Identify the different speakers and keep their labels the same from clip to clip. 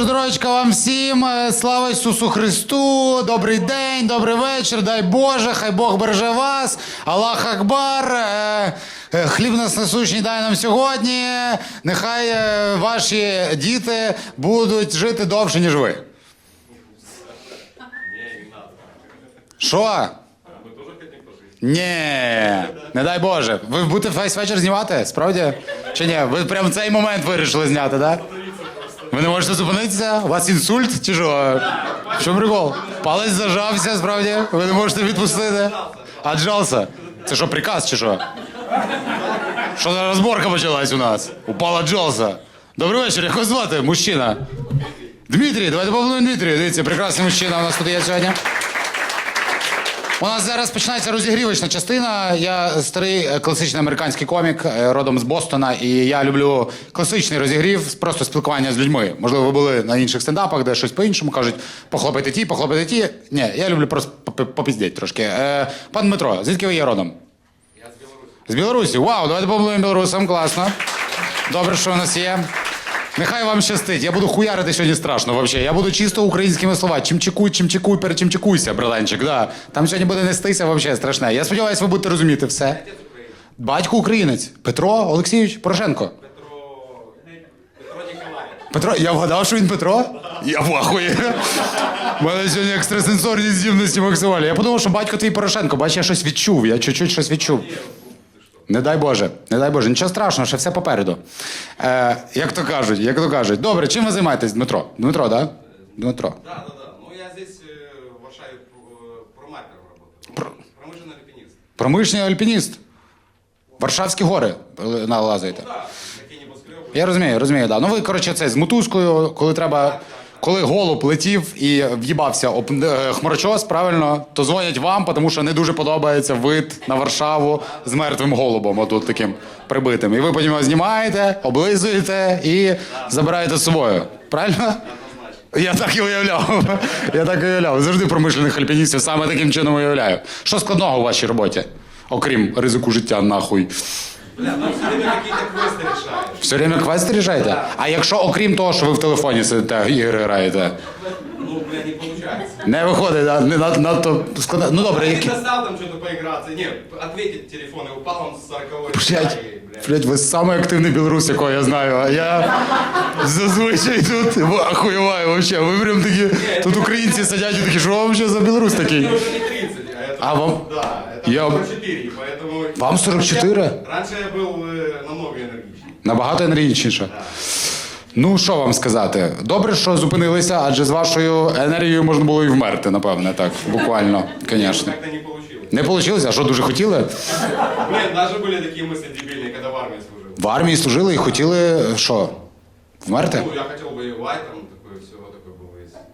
Speaker 1: ж, здоровечка вам всім. Е, Слава Ісусу Христу! Добрий день, добрий вечір. Дай Боже, хай Бог береже вас. Аллах Акбар. Е, е, Хліб нас насущний дай нам сьогодні. Нехай ваші діти будуть жити довше, ніж ви. Що? Ні, не дай Боже. Ви будете весь вечір знімати? Справді? Чи ні? Ви прямо цей момент вирішили зняти, так? Да? Ви не можете зупинитися? У вас інсульт чи що? Що прикол? Палець зажався, справді? Ви не можете відпустити? Отжався. Це що, приказ чи що? Що за розборка почалась у нас? Упала джолса. Добрий вечір, як вас звати? Мужчина. Дмитрій, давайте поаплодуємо Дмитрію. Дивіться, прекрасний мужчина у нас тут є сьогодні. У нас зараз починається розігрівочна частина. Я старий е, класичний американський комік, е, родом з Бостона, і я люблю класичний розігрів, просто спілкування з людьми. Можливо, ви були на інших стендапах, де щось по-іншому кажуть, похлопайте ті, похлопайте ті. Ні, я люблю просто поп- попіздіть трошки. Е, пан Дмитро, звідки ви є родом? Я з Білорусі. З Білорусі? Вау, давайте побудуємо білорусам, класно. Добре, що у нас є. Нехай вам щастить. Я буду хуярити сьогодні страшно вообще. Я буду чисто українськими слова. Чимчикуй, чимчикуй, перечимчикуйся, бреленчик. Да. Там сьогодні буде нестися вообще страшне. Я сподіваюся, ви будете розуміти все. Батько українець. Петро Олексійович Порошенко. Петро, я вгадав, що він Петро? Я в ахуї. У мене сьогодні екстрасенсорні здібності максимальні. Я подумав, що батько твій Порошенко, бач, я щось відчув, я чуть-чуть щось відчув. Не дай Боже, не дай Боже, нічого страшного, ще все попереду. Е, як то кажуть, як то кажуть. Добре, чим ви займаєтесь, Дмитро? Дмитро, так? Да? Дмитро.
Speaker 2: Да, да, да. Ну, я здесь э, в Варшаве э, проматером работаю. Промышленный альпинист.
Speaker 1: Промишлений альпініст. Варшавські гори е, налазите.
Speaker 2: Да, такие небоскребы.
Speaker 1: Я розумію, розумію, да. Ну ви, коротше, це з мотузкою, коли треба. Коли голуб летів і в'їбався об е, хмарочос, правильно, то дзвонять вам, тому що не дуже подобається вид на Варшаву з мертвим голубом, отут таким прибитим. І ви потім його знімаєте, облизуєте і забираєте з собою. Правильно? Я так і уявляв. Я так і уявляв. Завжди промишлених альпіністів саме таким чином уявляю. Що складного у вашій роботі? Окрім ризику життя, нахуй.
Speaker 2: Бля, ну все время какие-то квесты решаешь.
Speaker 1: Все время квести рішаєте? А якщо окрім того, що ви в телефоні сидите, ігри граєте,
Speaker 2: Ну, бля, не получается.
Speaker 1: не виходить, да? не над- надто складно. Ну добре,
Speaker 2: Я
Speaker 1: які.
Speaker 2: достал там что-то поиграться. Не, ответить телефон и упал он с 40
Speaker 1: Блять, блять, ви самий активний білорус, якого я знаю. А я зазвичай тут охуєваю вообще. Ви прям такі. Тут українці сидять і такі, що вам ще за білорус такий?
Speaker 2: Мне уже не 30, а это...
Speaker 1: А вам-
Speaker 2: Да, это
Speaker 1: Я-
Speaker 2: 44, и поэтому...
Speaker 1: Вам 44?
Speaker 2: Раньше я был э, намного энергичнее.
Speaker 1: Набагато енергічніше. Ну, що вам сказати? Добре, що зупинилися, адже з вашою енергією можна було і вмерти, напевне, так, буквально, звісно.
Speaker 2: Как-то не получилось.
Speaker 1: Не вийшло, а що дуже хотіли?
Speaker 2: Блин, даже были такие мысли дебильные, когда в армии служил.
Speaker 1: В армії служили і хотіли що? Вмерти?
Speaker 2: Ну, я хотел воевать, там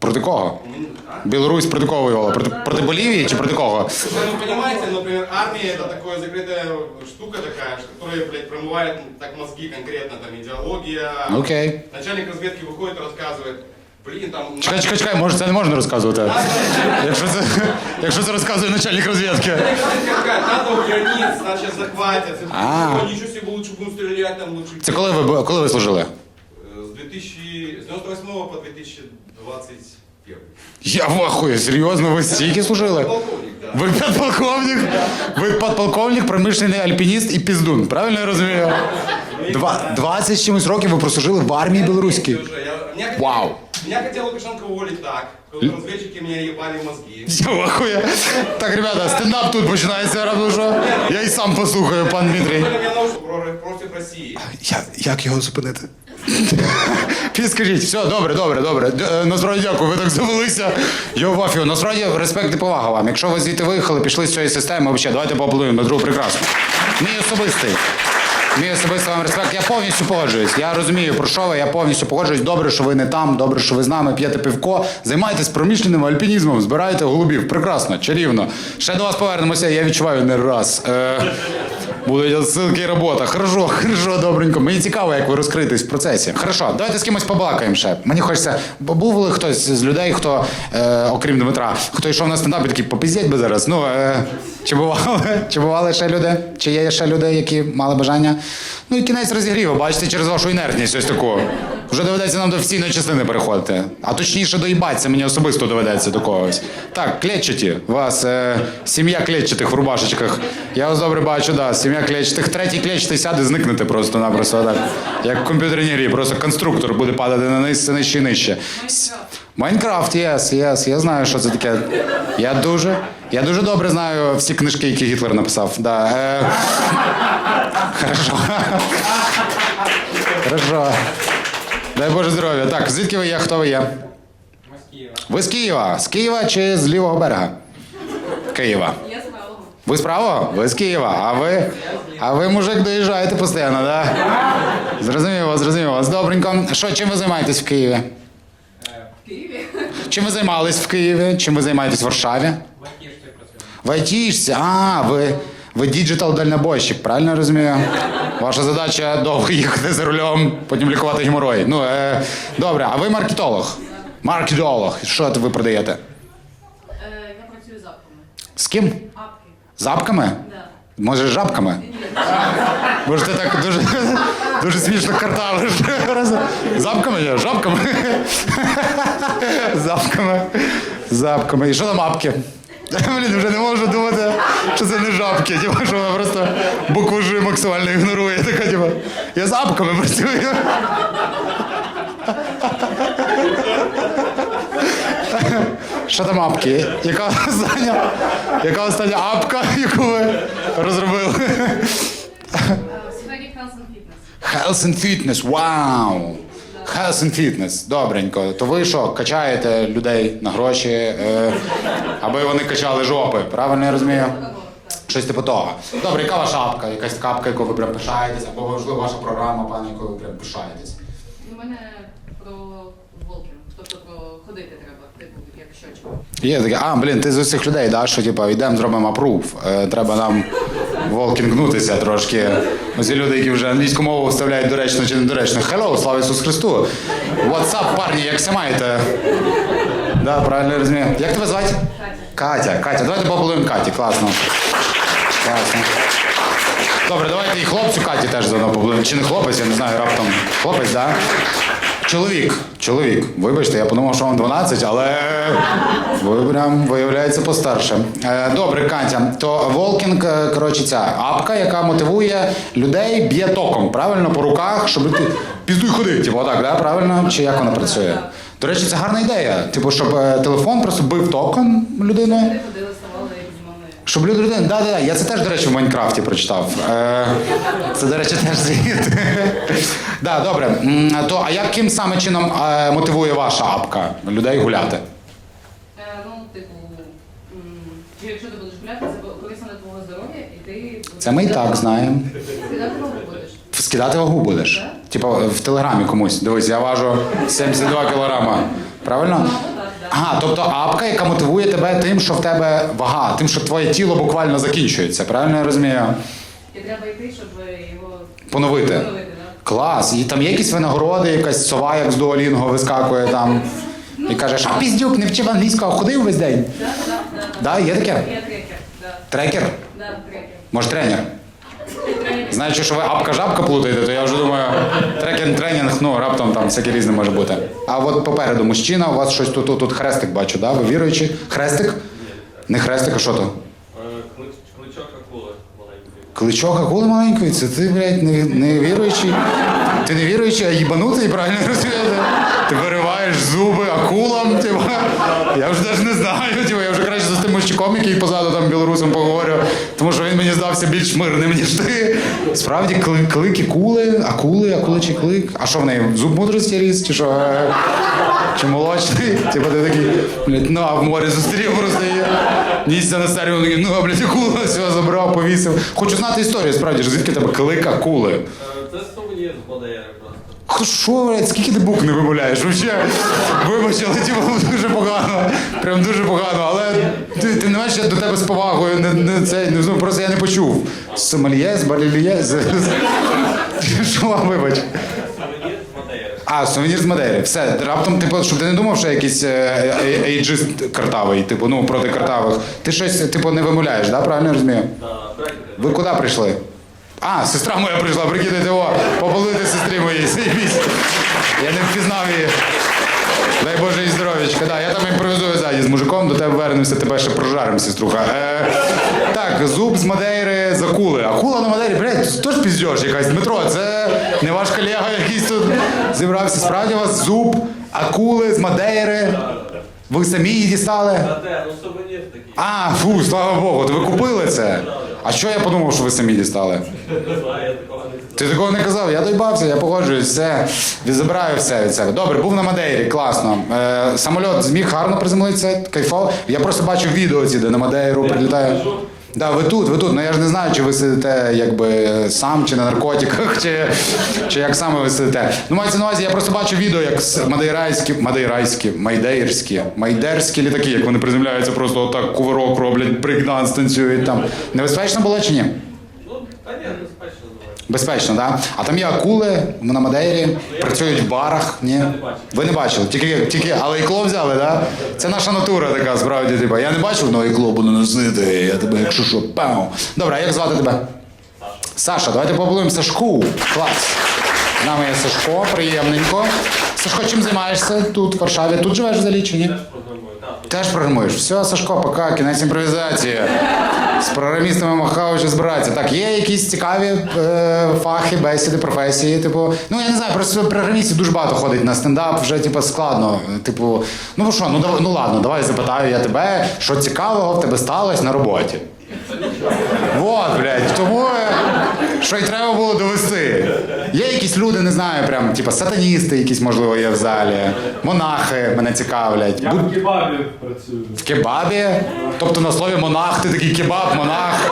Speaker 1: Проти кого?
Speaker 2: М, а?
Speaker 1: Білорусь проти кого воювала? Проти, проти Болівії чи проти кого?
Speaker 2: Ну, понимаете, например, армия это такая закрытая штука такая, что- которая, блядь, промывает ну, так мозги конкретно, там, идеология.
Speaker 1: Окей.
Speaker 2: Начальник разведки выходит и рассказывает, блин, там...
Speaker 1: Чекай, чекай, чекай, може це не можна розказувати. Якщо це, якщо це розказує начальник розвідки.
Speaker 2: Какая, надо у границ, нас сейчас захватят.
Speaker 1: А.
Speaker 2: О, ничего себе, лучше будем стрелять, там лучше...
Speaker 1: Це коли ви бу- коли ви служили?
Speaker 2: Э, С 2000... С 98 по 2021.
Speaker 1: Я в ахуе, серйозно, ви стільки служили?
Speaker 2: Полковник.
Speaker 1: Ви підполковник? Ви подполковник, промишлений альпініст і піздун. Правильно я розумію? Два, 20 з чимось років ви прослужили в армії білоруській. Вау.
Speaker 2: Меня хотел Лукашенко уволить так. что Разведчики меня ебали мозги.
Speaker 1: Я в. Так, ребята, стендап тут починається, раптом що? Я і сам послухаю, пан
Speaker 2: про- против России.
Speaker 1: Я, як його зупинити? Підскажіть, все, добре, добре, добре. Е, Насправді дякую, ви так завелися. Йо, Вафіо, насправді респект і повага вам. Якщо ви звідти виїхали, пішли з цієї системи, взагалі, давайте поаплодуємо, другу прекрасно. Мій особистий. Мій особистий вам респект. Я повністю погоджуюсь. Я розумію, про що ви, я повністю погоджуюсь. Добре, що ви не там, добре, що ви з нами п'єте пивко. Займайтесь промішленим альпінізмом, збираєте голубів. Прекрасно, чарівно. Ще до вас повернемося, я відчуваю не раз. Е, Будуть відсилки і робота. Хорошо, хорошо, добренько. Мені цікаво, як ви розкритись в процесі. Хорошо, давайте з кимось побалакаємо ще. Мені хочеться, бо був ли хтось з людей, хто, е, окрім Дмитра, хто йшов на стендап і такий, попіздять би зараз. Ну, е, чи бували? Чи бували ще люди? Чи є ще люди, які мали бажання? Ну і кінець розігріву, бачите, через вашу інертність ось таку. Вже доведеться нам до офіційної частини переходити. А точніше, доїбатися мені особисто доведеться до когось. Так, клетчаті. Вас е, сім'я клетчатих в рубашечках. Я вас добре бачу, да, сім'я клетчатих. Третій клетчатий сяде, зникнете просто-напросто. Так. Як в комп'ютерній грі, просто конструктор буде падати на низ, все нижче і нижче. Майнкрафт, єс, єс. Я знаю, що це таке. Я дуже, я дуже добре знаю всі книжки, які Гітлер написав. Да. Е, хорошо. Хорошо. Дай Боже здоров'я. Так, звідки ви є? Хто ви є? Ви з Києва. З Києва чи з лівого берега? Києва.
Speaker 3: Я справа.
Speaker 1: Ви з правого? Ви з Києва. А ви? А ви, мужик, доїжджаєте постійно, так? Да? Зрозумів вас, зрозумів вас. Добренько. Що, чим ви займаєтесь в Києві?
Speaker 3: В Києві.
Speaker 1: Чим ви займались в Києві? Чим ви займаєтесь в Варшаві? В айтішці. А, ви, ви діджитал дальнобойщик, правильно розумію? Ваша задача довго їхати за рулем, потім лікувати геморой. Ну, е, добре, а ви маркетолог? Маркетолог. Що ви продаєте?
Speaker 3: Е, я працюю з апками.
Speaker 1: З ким?
Speaker 3: Апки.
Speaker 1: З апками?
Speaker 3: Да.
Speaker 1: Може, з жабками? Бо ж ти так дуже, дуже смішно картавиш. Запками є, жабками. Запками. Запками. І що там апки? Блін, вже не можу думати, що це не жабки. Типу, що вона просто букву Ж максимально ігнорує. Така, типу, я з апками працюю. Що там апки? Яка остання, яка остання апка, яку ви розробили?
Speaker 3: В сфері health and fitness.
Speaker 1: Health and fitness, вау! Health and fitness, добренько. То ви що, качаєте людей на гроші, е, аби вони качали жопи, правильно я розумію? Щось типу того. Добре, яка ваша апка? Якась така апка, яку ви прям пишаєтесь, або можливо ваша програма, пане, якою ви прям пишаєтесь.
Speaker 3: У мене про волкінг, тобто про ходити треба, типу, як щочка.
Speaker 1: Є таке, а, блін, ти з усіх людей, да, що типу, йдемо, зробимо апрув. Е, треба нам волкінгнутися трошки. Оці люди, які вже англійську мову вставляють доречно чи недоречно. Hello, слава Ісусу Христу! What's up, парні, як се маєте? Да, правильно розумію. Як тебе звати? Катя. Катя, давайте поаплодуємо Каті, класно. Класно. Добре, давайте і хлопцю Каті теж заодно поаплодуємо. Чи не хлопець, я не знаю, раптом. Хлопець, так? Да? Чоловік, чоловік. Вибачте, я подумав, що вам 12, але ви прям виявляється постарше. Е, Добре, Катя. То Волкінг, е, коротше, ця апка, яка мотивує людей, б'є током, правильно, по руках, щоб ти піздуй ходи. Типу, отак, да? правильно? Чи як вона працює? До речі, це гарна ідея. Типу, щоб е, телефон просто бив током людину.
Speaker 3: Люди ходили, ставали і знімали.
Speaker 1: Щоб люди людини, да, да, да. Я це теж, до речі, в Майнкрафті прочитав. Е, це, до речі, теж звіт. да, добре. То, а яким саме чином е, мотивує ваша апка людей гуляти?
Speaker 3: Е, ну, типу, якщо ти будеш гуляти, це корисно для твого здоров'я, і ти...
Speaker 1: Це ми і так знаємо.
Speaker 3: Скидати ногу будеш.
Speaker 1: Скидати вагу будеш. Типа в телеграмі комусь. Дивись, я важу 72 кілограма. Правильно?
Speaker 3: Ну.
Speaker 1: Ага, тобто апка, яка мотивує тебе тим, що в тебе вага, тим, що твоє тіло буквально закінчується. Правильно я розумію?
Speaker 3: І треба йти, щоб його...
Speaker 1: Поновити.
Speaker 3: Поновити, да.
Speaker 1: Клас. І там є якісь винагороди, якась сова, як з дуолінго вискакує там. І кажеш, а піздюк, не вчив англійського, ходив весь день.
Speaker 3: Да, да, да.
Speaker 1: Да, є таке?
Speaker 3: Є трекер, да.
Speaker 1: Трекер?
Speaker 3: Да, трекер.
Speaker 1: Може, тренер? Знаючи, що ви апка-жабка плутаєте, то я вже думаю, трекінг, тренінг, ну раптом там всяке різне може бути. А от попереду мужчина, у вас щось тут, тут, тут хрестик бачу, да? Ви віруючі? Хрестик? Не хрестик, а що то?
Speaker 4: Е, клич- Кличок акули
Speaker 1: Кличок акули маленької, це ти, блядь, не, не віруючий. Ти не віруючий, а їбанутий, правильно я розумію? Ти вириваєш зуби акулам, типа. Я вже навіть не знаю, типа, я вже краще за тим мужчиком, який позаду там білорусом поговорю, тому що він мені здався більш мирним, ніж ти. Справді, кли, клики кули, акули, акуличий клик. А що в неї? Зуб мудрості ріс, чи що? Чи молочний? Типа ти такий, блядь, ну а в морі зустрів просто її. Нісся на старі, ну, блядь, акула, все, забрав, повісив. Хочу знати історію, справді, ж звідки тебе клик акули.
Speaker 4: Е, Це сувенір з Бадеєра просто.
Speaker 1: Що, блядь, скільки ти букв не вимовляєш? Вообще, вибач, але типу, дуже погано. Прям дуже погано. Але ти, ти не знаєш, я до тебе з повагою. Не, не, це, не, ну, просто я не почув. Що, вибач.
Speaker 4: Сувенір з Мадейри.
Speaker 1: А, сувенір з Мадейри. Все, раптом, типу, щоб ти не думав, що я якийсь е, е, ейджист картавий, типу, ну, проти картавих. Ти щось, типу, не вимовляєш, да? правильно я розумію?
Speaker 4: Братики.
Speaker 1: Ви куди прийшли? А, сестра моя прийшла, прикидайте, о, попалити сестрі моїй. Я не впізнав її. Дай Боже і здоров'ячка. Да, я там імпровізую ззаді з мужиком, до тебе вернемося, тебе ще прожаримо, сеструха. Е, так, зуб з Мадейри з акули. Акула на Мадейрі, блядь, теж піздєш якась. Дмитро, це не ваш колега якийсь тут зібрався. Справді у вас зуб, акули з Мадейри. Ви самі її дістали?
Speaker 4: Та ну сувенір такий.
Speaker 1: А, фу, слава Богу, то ви купили це? А що я подумав, що ви самі дістали?
Speaker 4: Не знаю, я такого не.
Speaker 1: Ти такого не казав, я доїбався, я погоджуюсь, все, забираю все від себе. Добре, був на Мадейрі, класно. Е, самольот зміг гарно приземлитися, кайфово. Я просто бачив відео ці, де на Мадейру прилітає. Да, ви тут, ви тут. Ну я ж не знаю, чи ви сидите якби сам, чи на наркотиках, чи, чи як саме ви сидите. Ну, мається на увазі, я просто бачу відео, як мадейрайські, мадейрайські, майдейрські, майдерські літаки, як вони приземляються, просто отак кувирок роблять, брейкданс танцюють там. Небезпечно було чи ні?
Speaker 4: Ну, та ні, не спечно давай.
Speaker 1: Безпечно, так? А там є акули на Мадейрі, працюють в барах. Ні? Ви не бачили, тільки, тільки, але ікло взяли, так? Це наша натура така, справді, типу. Я не бачив, але ікло буду носити. Я тебе, якщо що, пау. Добре, а як звати тебе?
Speaker 4: Саша.
Speaker 1: Саша, давайте поаплодуємо Сашку. Клас. З нами є Сашко, приємненько. Сашко, чим займаєшся тут, в Варшаві? Тут живеш взагалі чи ні?
Speaker 4: Теж
Speaker 1: програмуєш. Все, Сашко, пока, кінець імпровізації. З програмістами махав чи збирається. Так, є якісь цікаві е, фахи, бесіди, професії. Типу, ну я не знаю, просто програмістів дуже багато ходить на стендап, вже типу, складно. Типу, ну що, ну дав- ну ладно, давай запитаю я тебе, що цікавого в тебе сталося на роботі. От, блядь, тому е, що й треба було довести. Є якісь люди, не знаю, прям, типу, сатаністи, якісь, можливо, є в залі, монахи мене цікавлять.
Speaker 5: Я
Speaker 1: Будь-
Speaker 5: в кебабі працюю.
Speaker 1: в кебабі. Тобто на слові монах, ти такий кебаб, монах.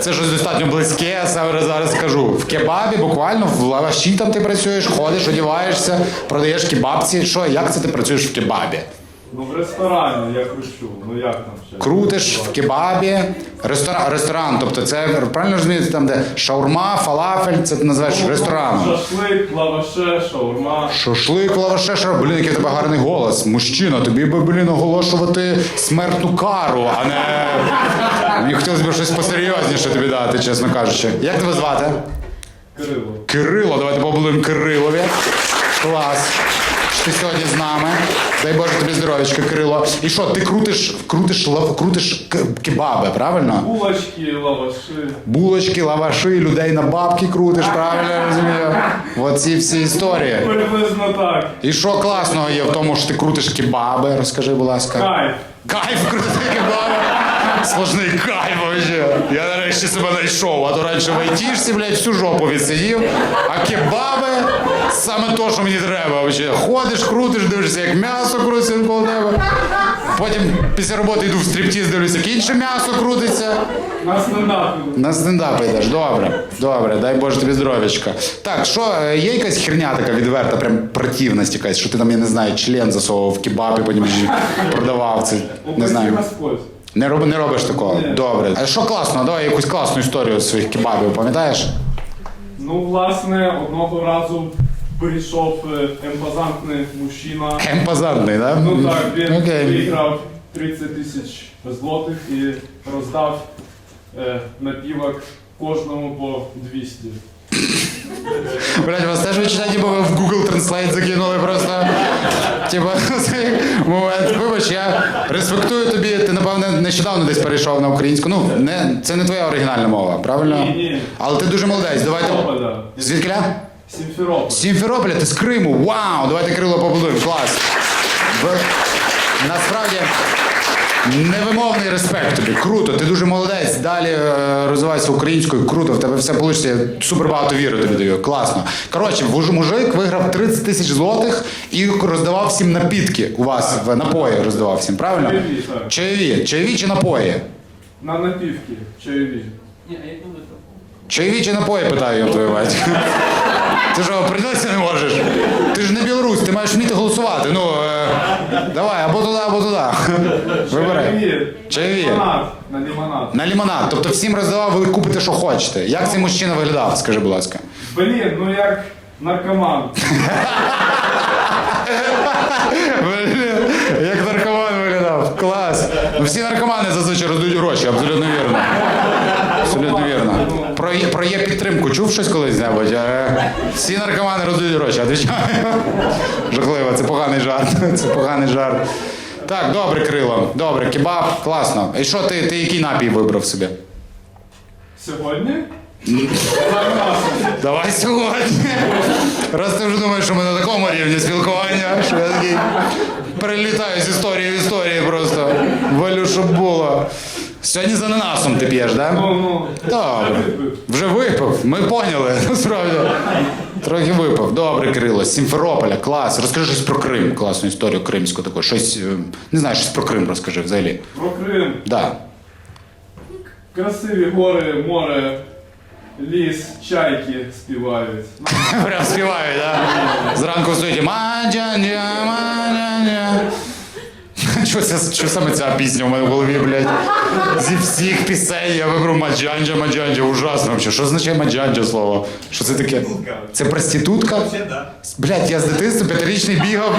Speaker 1: Це щось достатньо близьке, зараз зараз скажу. В кебабі буквально в лаваші там ти працюєш, ходиш, одягаєшся, продаєш кебабці. Що, як це ти працюєш в кебабі?
Speaker 5: Ну в ресторані я кручу. Ну як там ще?
Speaker 1: Крутиш в кебабі, ресторан, ресторан, тобто це правильно розумієте, там, де шаурма, фалафель, це ти називаєш рестораном.
Speaker 5: Шашлик, лаваше, шаурма.
Speaker 1: Шашлик, лаваше, шар. Блін, який в тебе гарний голос. Мужчина, тобі би, блін, оголошувати смертну кару, а не. Мені хотілося б щось посерйозніше тобі дати, чесно кажучи. Як тебе звати?
Speaker 5: Кирило.
Speaker 1: Кирило, давайте побудуємо Кирилові. Клас. Що ти сьогодні з нами. Дай Боже тобі здоров'ячка, Кирило. І що, ти крутиш, крутиш, лав- крутиш к- кебаби, правильно?
Speaker 5: Булочки, лаваши.
Speaker 1: Булочки, лаваши, людей на бабки крутиш, правильно я розумію? Оці всі історії.
Speaker 5: Приблизно так.
Speaker 1: І що класного є в тому, що ти крутиш кебаби? Розкажи, будь ласка.
Speaker 5: Кайф.
Speaker 1: Кайф крутити кебаби. Сложний кайф вообще. Я нарешті себе знайшов. А то раніше в айтішці, блядь, всю жопу відсидів. А кебаби саме то, що мені треба. Вообще. Ходиш, крутиш, дивишся, як м'ясо крутиться коло тебе. Потім після роботи йду в стриптіз, дивлюся, як інше м'ясо крутиться.
Speaker 5: На стендапі.
Speaker 1: На стендап йдеш, добре, добре, дай Боже тобі здоров'ячка. Так, що е, є якась херня така відверта, прям противність якась, що ти там, я не знаю, член засовував в кебабі, потім продавав це. Не знаю. Не, роб, не робиш такого. Добре. А що класно? Давай якусь класну історію своїх кебабів, пам'ятаєш?
Speaker 5: Ну, власне, одного разу прийшов е, емпозантний мужчина.
Speaker 1: Емпозантний, да?
Speaker 5: Ну так, він
Speaker 1: Окей.
Speaker 5: виграв 30 тисяч злотих і роздав е, напівок кожному по 200.
Speaker 1: Блять, вас теж відчуття, ніби ви в Google Translate закинули просто. Типа, момент. Вибач, я респектую тобі. Ти, напевне, нещодавно десь перейшов на українську. Ну, не, це не твоя оригінальна мова, правильно?
Speaker 5: Ні, ні.
Speaker 1: Але ти дуже молодець. Давайте.
Speaker 5: Сімферополя. Сімферополь.
Speaker 1: Сімферополя, ти з Криму. Вау! Давайте Крило побудуємо. Клас. Насправді. Невимовний респект тобі. Круто, ти дуже молодець. Далі е, розвивайся українською. Круто, в тебе все вийде. Я супер багато віри тобі даю. Класно. Коротше, мужик виграв 30 тисяч злотих і роздавав всім напітки. У вас в напої роздавав всім, правильно?
Speaker 5: Чайові, так.
Speaker 1: Чайові. Чайові чи напої?
Speaker 5: На напівки чайові.
Speaker 4: Ні, а як не витратив?
Speaker 1: Чайові чи напої питаю, я твою мать. Ти що, придатися не можеш? Ти ж не білорусь, ти маєш вміти голосувати. Ну, е, давай, або туди, або туди. Вибирай.
Speaker 5: Лимонад. На лимонад.
Speaker 1: На лімонад. Тобто всім роздавав, ви купите, що хочете. Як цей мужчина виглядав, скажи, будь ласка.
Speaker 5: Блін, ну як наркоман.
Speaker 1: Блін, Як наркоман виглядав. Клас. Ну всі наркомани зазвичай роздають гроші, абсолютно вірно. Абсолютно вірно. Про, є- про є підтримку чув щось колись-небудь? Е, Всі наркомани роздають гроші, отвічаю. Жахливо, це поганий жарт. Це поганий жарт. Так, добре, крило. Добре, кебаб, класно. І що ти, ти який напій вибрав собі?
Speaker 5: Сьогодні?
Speaker 1: Давай сьогодні. Раз ти вже думаєш, що ми на такому рівні спілкування, що я такий перелітаю з історії в історії просто. Валю, щоб було. Сьогодні з ананасом ти п'єш, так? Да?
Speaker 5: Ну, ну.
Speaker 1: Добре. Вже випив. Ми поняли, насправді. Трохи випив. Добре, Кирило, з Сімферополя, клас. Розкажи щось про Крим, класну історію кримську таку. Щось, е, не знаю, щось про Крим розкажи взагалі.
Speaker 5: Про Крим.
Speaker 1: Да.
Speaker 5: Красиві гори, море, ліс, чайки співають.
Speaker 1: Прям співають, да? Зранку маджанджа. Що, це, що саме ця пісня в мене в голові, блядь? Зі всіх пісень я вибрав Маджанджа, Маджанджа. Ужасно вообще. Що означає Маджанджа слово? Що це таке? Це проститутка? Блядь, я з дитинства п'ятирічний бігав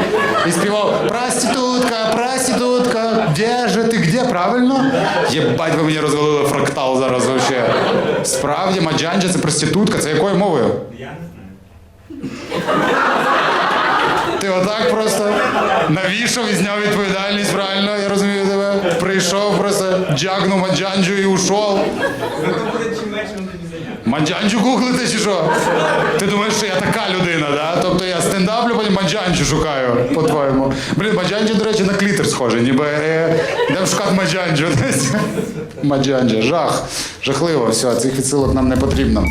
Speaker 1: і співав Проститутка, проститутка, де же ти, де? Правильно? Єбать, ви мені розвалили фрактал зараз вообще. Справді, Маджанджа це проститутка, це якою мовою?
Speaker 6: Я не знаю.
Speaker 1: Ти отак просто навішав і зняв відповідальність, правильно, я розумію тебе. Прийшов, просто джагнув маджанджу і ушов. Маджанджу гуглити чи що? Ти думаєш, що я така людина, да? Тобто я стендаплю, потім маджанджу шукаю, по-твоєму. Блін, маджанджа, до речі, на клітер схоже, ніби е, йдемо шукати маджанджу. Маджанджа, жах. Жахливо, все, цих відсилок нам не потрібно.